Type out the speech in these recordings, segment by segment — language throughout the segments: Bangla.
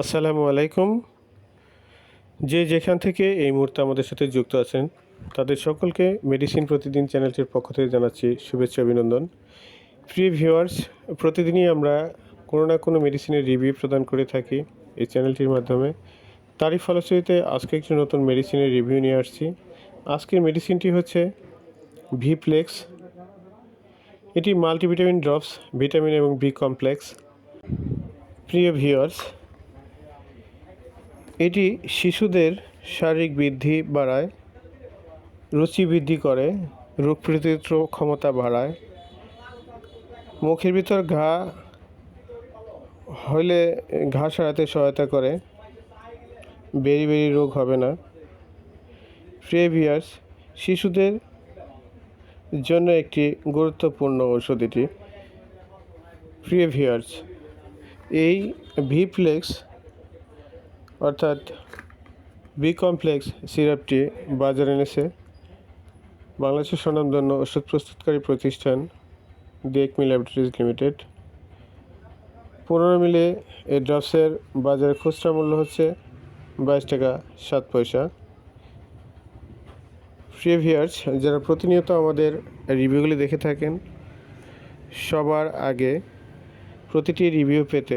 আসসালামু আলাইকুম। যে যেখান থেকে এই মুহূর্তে আমাদের সাথে যুক্ত আছেন, তাদের সকলকে মেডিসিন প্রতিদিন চ্যানেলটির পক্ষ থেকে জানাচ্ছি শুভেচ্ছা, অভিনন্দন। প্রিয় ভিউয়ার্স, প্রতিদিনই আমরা কোনো না কোনো মেডিসিনের রিভিউ প্রদান করে থাকি এই চ্যানেলটির মাধ্যমে। তারই ফলশ্রুতিতে আজকে একটি নতুন মেডিসিনের রিভিউ নিয়ে আসছি। আজকের মেডিসিনটি হচ্ছে ভিপ্লেক্স এটি মাল্টিভিটামিন ড্রপস ভিটামিন এবং বি কমপ্লেক্স প্রিয় ভিউয়ার্স এটি শিশুদের শারীরিক বৃদ্ধি বাড়ায়, রুচি বৃদ্ধি করে, রোগ প্রতিরোধ ক্ষমতা বাড়ায়। মুখের ভিতর ঘা হলে ঘা সারাতে সহায়তা করে। বেরি বেরি রোগ হবে না। প্রেভিয়ার্স শিশুদের জন্য একটি গুরুত্বপূর্ণ ওষুধ এটি। প্রিভিয়ার্স এই ভিপ্লেক্স অর্থাৎ বি কমপ্লেক্স সিরাপটি বাজারে এনেছে। বাংলাদেশের স্বনামধন্য ওষুধ প্রস্তুতকারী প্রতিষ্ঠান ডিএকমি ল্যাবরেটরিজ লিমিটেড পনেরো মিলে এই ড্রপসের বাজারে খুচরা মূল্য হচ্ছে বাইশ টাকা সাত পয়সা। প্রিভিয়ার্স যারা প্রতিনিয়ত আমাদের রিভিউগুলি দেখে থাকেন, সবার আগে প্রতিটি রিভিউ পেতে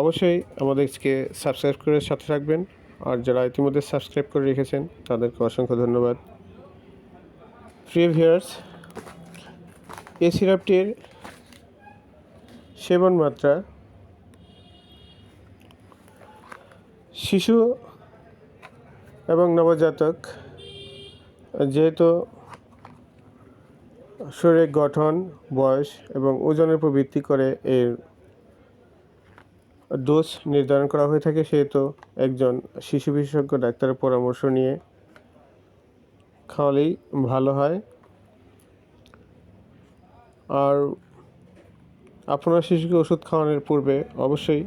অবশ্যই আমাদেরকে সাবস্ক্রাইব করে সাথে রাখবেন আর যারা ইতিমধ্যে সাবস্ক্রাইব করে রেখেছেন, তাদেরকে অসংখ্য ধন্যবাদ। প্রিয় ভিউয়ার্স এই সিরাপটির সেবন মাত্রা শিশু এবং নবজাতক, যেহেতু শরীরের গঠন, বয়স এবং ওজনের উপর ভিত্তি করে এর ডোজ নির্ধারণ করা হয়ে থাকে, সেহেতু একজন শিশু বিশেষজ্ঞ ডাক্তারের পরামর্শ নিয়ে খাওয়ালেই ভালো হয়। আর আপনার শিশুকে ওষুধ খাওয়ানোর পূর্বে অবশ্যই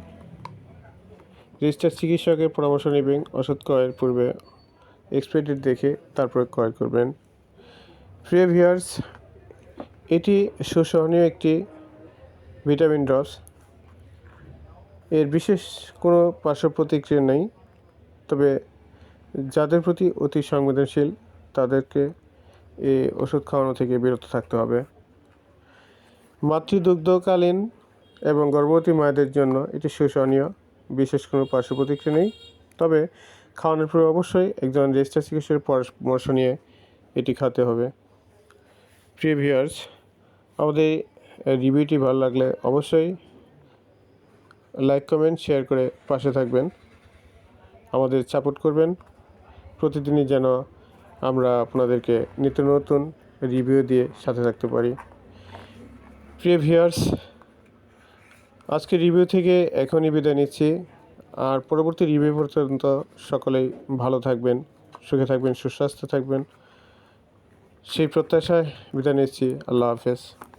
রেজিস্টার চিকিৎসকের পরামর্শ নেবেন, ওষুধ ক্রয়ের পূর্বে এক্সপায়ারি দেখে তারপর ক্রয় করবেন। প্রিয় এটি সুসহনীয় একটি ভিটামিন ড্রপস। এর বিশেষ কোনো পার্শ্ব প্রতিক্রিয়া নেই। তবে যাদের প্রতি অতি সংবেদনশীল, তাদেরকে এই ওষুধ খাওয়ানো থেকে বিরত থাকতে হবে। মাতৃদুগ্ধকালীন এবং গর্ভবতী মায়েদের জন্য এটি শোষণীয় বিশেষ কোনো পার্শ্ব প্রতিক্রিয়া নেই। তবে খাওয়ানোর পরে অবশ্যই একজন রেজিস্টার চিকিৎসকের পরামর্শ নিয়ে এটি খেতে হবে। প্রিভিয়ার্স আমাদের রিভিউটি ভালো লাগলে অবশ্যই লাইক কমেন্ট শেয়ার করে পাশে থাকবেন। আমাদের সাপোর্ট করবেন। প্রতিদিনই যেন আমরা আপনাদেরকে নিত্য নতুন রিভিউ দিয়ে সাথে থাকতে পারি। প্রিয় ভিউয়ার্স আজকে রিভিউ থেকে এখনই বিদায় নিচ্ছি। আর পরবর্তী রিভিউ পর্যন্ত সকলেই ভালো থাকবেন, সুখে থাকবেন, সুস্বাস্থ্য থাকবেন। সেই প্রত্যাশায় বিদায় নিচ্ছি। আল্লাহ হাফেজ।